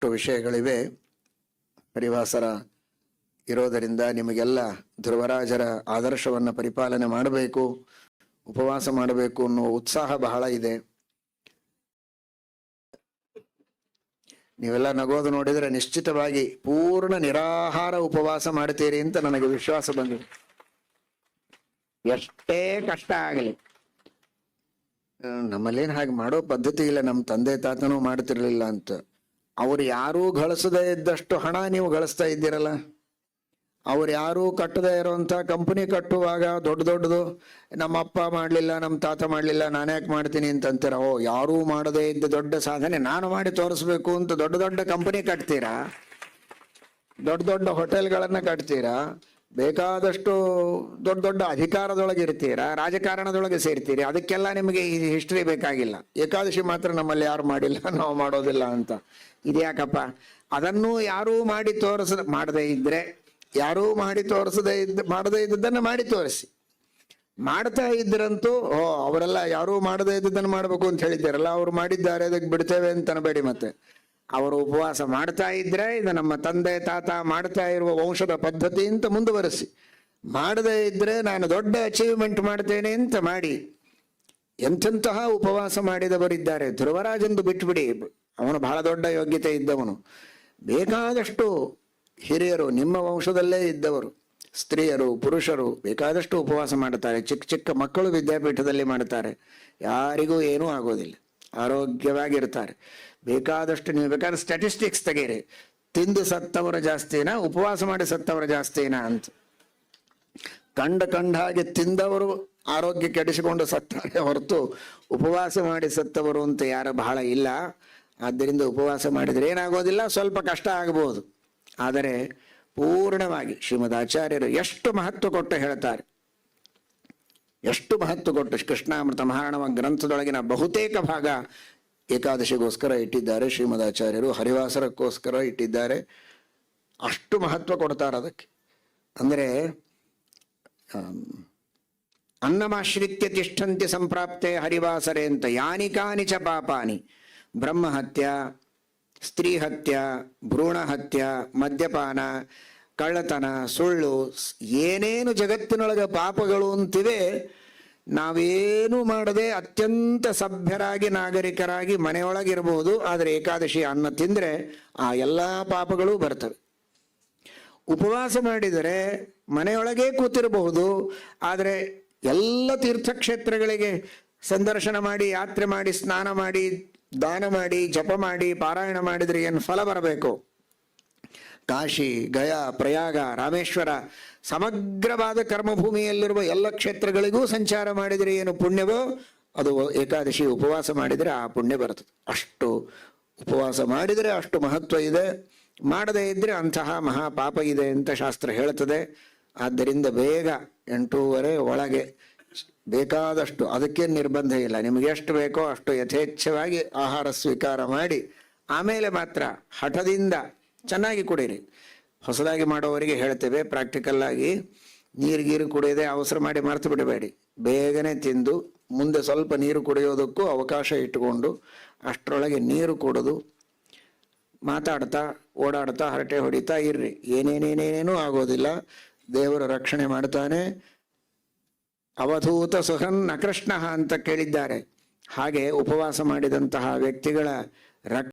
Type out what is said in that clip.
ಸಾಕಷ್ಟು ವಿಷಯಗಳಿವೆ. ಹರಿವಾಸರ ಇರೋದರಿಂದ ನಿಮಗೆಲ್ಲ ಧ್ರುವರಾಜರ ಆದರ್ಶವನ್ನು ಪರಿಪಾಲನೆ ಮಾಡಬೇಕು, ಉಪವಾಸ ಮಾಡಬೇಕು ಅನ್ನೋ ಉತ್ಸಾಹ ಬಹಳ ಇದೆ. ನೀವೆಲ್ಲ ನಗೋದು ನೋಡಿದರೆ ನಿಶ್ಚಿತವಾಗಿ ಪೂರ್ಣ ನಿರಾಹಾರ ಉಪವಾಸ ಮಾಡ್ತೀರಿ ಅಂತ ನನಗೆ ವಿಶ್ವಾಸ ಬಂದಿದೆ. ಎಷ್ಟೇ ಕಷ್ಟ ಆಗಲಿ. ನಮ್ಮಲ್ಲೇನು ಹಾಗೆ ಮಾಡೋ ಪದ್ಧತಿ ಇಲ್ಲ ನಮ್ಮ ತಂದೆ ತಾತನೂ ಮಾಡ್ತಿರ್ಲಿಲ್ಲ ಅಂತ. ಅವ್ರು ಯಾರೂ ಗಳಿಸದೇ ಇದ್ದಷ್ಟು ಹಣ ನೀವು ಗಳಿಸ್ತಾ ಇದ್ದೀರಲ್ಲ? ಅವ್ರು ಯಾರೂ ಕಟ್ಟದೇ ಇರುವಂತ ಕಂಪನಿ ಕಟ್ಟುವಾಗ ದೊಡ್ಡ ದೊಡ್ಡದು, ನಮ್ಮ ಅಪ್ಪ ಮಾಡಲಿಲ್ಲ, ನಮ್ಮ ತಾತ ಮಾಡಲಿಲ್ಲ ನಾನ್ಯಾಕೆ ಮಾಡ್ತೀನಿ? ಅಂತ ಅಂತೀರ? ಓ, ಯಾರೂ ಮಾಡದೇ ಇದ್ದ ದೊಡ್ಡ ಸಾಧನೆ ನಾನು ಮಾಡಿ ತೋರಿಸ್ಬೇಕು ಅಂತ ದೊಡ್ಡ ದೊಡ್ಡ ಕಂಪನಿ ಕಟ್ತೀರಾ? ದೊಡ್ಡ ದೊಡ್ಡ ಹೋಟೆಲ್ಗಳನ್ನ ಕಟ್ತೀರಾ? ಬೇಕಾದಷ್ಟು ದೊಡ್ಡ ದೊಡ್ಡ ಅಧಿಕಾರದೊಳಗೆ ಇರ್ತೀರಾ ರಾಜಕಾರಣದೊಳಗೆ ಸೇರ್ತೀರಿ, ಅದಕ್ಕೆಲ್ಲ ನಿಮಗೆ ಈ ಹಿಸ್ಟ್ರಿ ಬೇಕಾಗಿಲ್ಲ. ಏಕಾದಶಿ ಮಾತ್ರ ನಮ್ಮಲ್ಲಿ ಯಾರು ಮಾಡಿಲ್ಲ, ನಾವು ಮಾಡೋದಿಲ್ಲ ಅಂತ. ಇದ್ಯಾಕಪ್ಪ? ಅದನ್ನು ಯಾರೂ ಮಾಡಿ ತೋರಿಸ, ಮಾಡದೇ ಇದ್ರೆ, ಯಾರೂ ಮಾಡಿ ತೋರಿಸದೇ ಇದ್ದ, ಮಾಡದೇ ಇದ್ದದ್ದನ್ನು ಮಾಡಿ ತೋರಿಸಿ. ಮಾಡ್ತಾ ಇದ್ರಂತೂ, ಓ, ಅವರೆಲ್ಲ ಯಾರೂ ಮಾಡದೇ ಇದ್ದದ್ದನ್ನು ಮಾಡಬೇಕು ಅಂತ ಹೇಳಿದ್ದಾರಲ್ಲ, ಅವ್ರು ಮಾಡಿದ್ದಾರೆ, ಅದಕ್ಕೆ ಬಿಡ್ತೇವೆ ಅಂತ ಅನ್ಬೇಡಿ ಮತ್ತೆ. ಅವರು ಉಪವಾಸ ಮಾಡ್ತಾ ಇದ್ರೆ ಇದು ನಮ್ಮ ತಂದೆ ತಾತ ಮಾಡ್ತಾ ಇರುವ ವಂಶದ ಪದ್ಧತಿ ಅಂತ ಮುಂದುವರೆಸಿ. ಮಾಡದೇ ಇದ್ರೆ ನಾನು ದೊಡ್ಡ ಅಚೀವ್ಮೆಂಟ್ ಮಾಡ್ತೇನೆ ಅಂತ ಮಾಡಿ ಎಂತೆಂತಹ ಉಪವಾಸ ಮಾಡಿದವರಿದ್ದಾರೆ. ಧ್ರುವರಾಜಂದು ಬಿಟ್ಬಿಡಿ. ಅವನು ಬಹಳ ದೊಡ್ಡ ಯೋಗ್ಯತೆ ಇದ್ದವನು. ಬೇಕಾದಷ್ಟು ಹಿರಿಯರು, ನಿಮ್ಮ ವಂಶದಲ್ಲೇ ಇದ್ದವರು, ಸ್ತ್ರೀಯರು, ಪುರುಷರು ಬೇಕಾದಷ್ಟು ಉಪವಾಸ ಮಾಡುತ್ತಾರೆ. ಚಿಕ್ಕ ಚಿಕ್ಕ ಮಕ್ಕಳು ವಿದ್ಯಾಪೀಠದಲ್ಲಿ ಮಾಡುತ್ತಾರೆ. ಯಾರಿಗೂ ಏನೂ ಆಗೋದಿಲ್ಲ. ಆರೋಗ್ಯವಾಗಿರ್ತಾರೆ. ಬೇಕಾದಷ್ಟು ನೀವು ಬೇಕಾದ್ರೆ ಸ್ಟ್ಯಾಟಿಸ್ಟಿಕ್ಸ್ ತೆಗೀರಿ. ತಿಂದು ಸತ್ತವರ ಜಾಸ್ತಿನಾ, ಉಪವಾಸ ಮಾಡಿ ಸತ್ತವರ ಜಾಸ್ತಿನಾ ಅಂತ. ಕಂಡ ಕಂಡ ಹಾಗೆ ತಿಂದವರು ಆರೋಗ್ಯ ಕೆಡಿಸಿಕೊಂಡು ಸತ್ತಾರೆ ಹೊರತು ಉಪವಾಸ ಮಾಡಿ ಸತ್ತವರು ಅಂತ ಯಾರು ಬಹಳ ಇಲ್ಲ. ಆದ್ದರಿಂದ ಉಪವಾಸ ಮಾಡಿದ್ರೆ ಏನಾಗೋದಿಲ್ಲ, ಸ್ವಲ್ಪ ಕಷ್ಟ ಆಗಬಹುದು ಆದರೆ ಪೂರ್ಣವಾಗಿ ಶ್ರೀಮದ್ ಆಚಾರ್ಯರು ಎಷ್ಟು ಮಹತ್ವ ಕೊಟ್ಟು ಹೇಳ್ತಾರೆ. ಎಷ್ಟು ಮಹತ್ವ ಕೊಟ್ಟು ಕೃಷ್ಣಾಮೃತ ಮಹಾರಣವ ಗ್ರಂಥದೊಳಗಿನ ಬಹುತೇಕ ಭಾಗ ಏಕಾದಶಿಗೋಸ್ಕರ ಇಟ್ಟಿದ್ದಾರೆ, ಶ್ರೀಮದಾಚಾರ್ಯರು ಹರಿವಾಸರಕ್ಕೋಸ್ಕರ ಇಟ್ಟಿದ್ದಾರೆ. ಅಷ್ಟು ಮಹತ್ವ ಕೊಡ್ತಾರೆ ಅದಕ್ಕೆ. ಅಂದರೆ ಅನ್ನಮಾಶ್ರಿತ್ಯ ತಿಷ್ಠಂತಿ ಸಂಪ್ರಾಪ್ತೆ ಹರಿವಾಸರೆ ಅಂತ ಯಾನಿ ಕಾನಿ ಚ ಪಾಪಾನಿ. ಬ್ರಹ್ಮಹತ್ಯ ಸ್ತ್ರೀ ಹತ್ಯ ಭ್ರೂಣ ಮದ್ಯಪಾನ ಕಳ್ಳತನ, ಸುಳ್ಳು, ಏನೇನು ಜಗತ್ತಿನೊಳಗೆ ಪಾಪಗಳು ಅಂತಿವೆ, ನಾವೇನು ಮಾಡದೆ ಅತ್ಯಂತ ಸಭ್ಯರಾಗಿ, ನಾಗರಿಕರಾಗಿ ಮನೆಯೊಳಗಿರಬಹುದು ಆದರೆ ಏಕಾದಶಿ ಅನ್ನ ತಿಂದರೆ ಆ ಎಲ್ಲ ಪಾಪಗಳು ಬರ್ತವೆ. ಉಪವಾಸ ಮಾಡಿದರೆ ಮನೆಯೊಳಗೇ ಕೂತಿರಬಹುದು, ಆದರೆ ಎಲ್ಲ ತೀರ್ಥಕ್ಷೇತ್ರಗಳಿಗೆ ಸಂದರ್ಶನ ಮಾಡಿ, ಯಾತ್ರೆ ಮಾಡಿ, ಸ್ನಾನ ಮಾಡಿ, ದಾನ ಮಾಡಿ, ಜಪ ಮಾಡಿ, ಪಾರಾಯಣ ಮಾಡಿದರೆ ಏನು ಫಲ ಬರಬೇಕು? ಕಾಶಿ, ಗಯಾ, ಪ್ರಯಾಗ, ರಾಮೇಶ್ವರ, ಸಮಗ್ರವಾದ ಕರ್ಮಭೂಮಿಯಲ್ಲಿರುವ ಎಲ್ಲ ಕ್ಷೇತ್ರಗಳಿಗೂ ಸಂಚಾರ ಮಾಡಿದರೆ ಏನು ಪುಣ್ಯವೋ, ಅದು ಏಕಾದಶಿ ಉಪವಾಸ ಮಾಡಿದರೆ ಆ ಪುಣ್ಯ ಬರ್ತದೆ ಅಷ್ಟು ಉಪವಾಸ ಮಾಡಿದರೆ ಅಷ್ಟು ಮಹತ್ವ ಇದೆ. ಮಾಡದೇ ಇದ್ದರೆ ಅಂತಹ ಮಹಾಪಾಪ ಇದೆ ಅಂತ ಶಾಸ್ತ್ರ ಹೇಳ್ತದೆ ಆದ್ದರಿಂದ ಬೇಗ ಎಂಟೂವರೆ ಒಳಗೆ ಬೇಕಾದಷ್ಟು, ಅದಕ್ಕೆ ನಿರ್ಬಂಧ ಇಲ್ಲ. ನಿಮಗೆ ಎಷ್ಟು ಬೇಕೋ ಅಷ್ಟು ಯಥೇಚ್ಛವಾಗಿ ಆಹಾರ ಸ್ವೀಕಾರ ಮಾಡಿ, ಆಮೇಲೆ ಮಾತ್ರ ಹಠದಿಂದ ಚೆನ್ನಾಗಿ ಕುಡೀರಿ. ಹೊಸದಾಗಿ ಮಾಡೋವರಿಗೆ ಹೇಳ್ತೇವೆ ಪ್ರಾಕ್ಟಿಕಲ್ ಆಗಿ ನೀರು ಗೀರು ಕುಡಿಯದೆ ಅವಸರ ಮಾಡಿ ಮರೆತು ಬಿಡಬೇಡಿ. ಬೇಗನೆ ತಿಂದು, ಮುಂದೆ ಸ್ವಲ್ಪ ನೀರು ಕುಡಿಯೋದಕ್ಕೂ ಅವಕಾಶ ಇಟ್ಟುಕೊಂಡು, ಅಷ್ಟರೊಳಗೆ ನೀರು ಕುಡಿದು ಮಾತಾಡ್ತಾ, ಓಡಾಡ್ತಾ, ಹರಟೆ ಹೊಡಿತಾ ಇರ್ರಿ. ಏನೇನೇನೇನೇನೂ ಆಗೋದಿಲ್ಲ. ದೇವರು ರಕ್ಷಣೆ ಮಾಡ್ತಾನೆ. ಅವಧೂತ ಸುಹನ್ ನಕೃಷ್ಣ ಅಂತ ಕೇಳಿದ್ದಾರೆ. ಹಾಗೆ ಉಪವಾಸ ಮಾಡಿದಂತಹ ವ್ಯಕ್ತಿಗಳ ರಕ್ಷ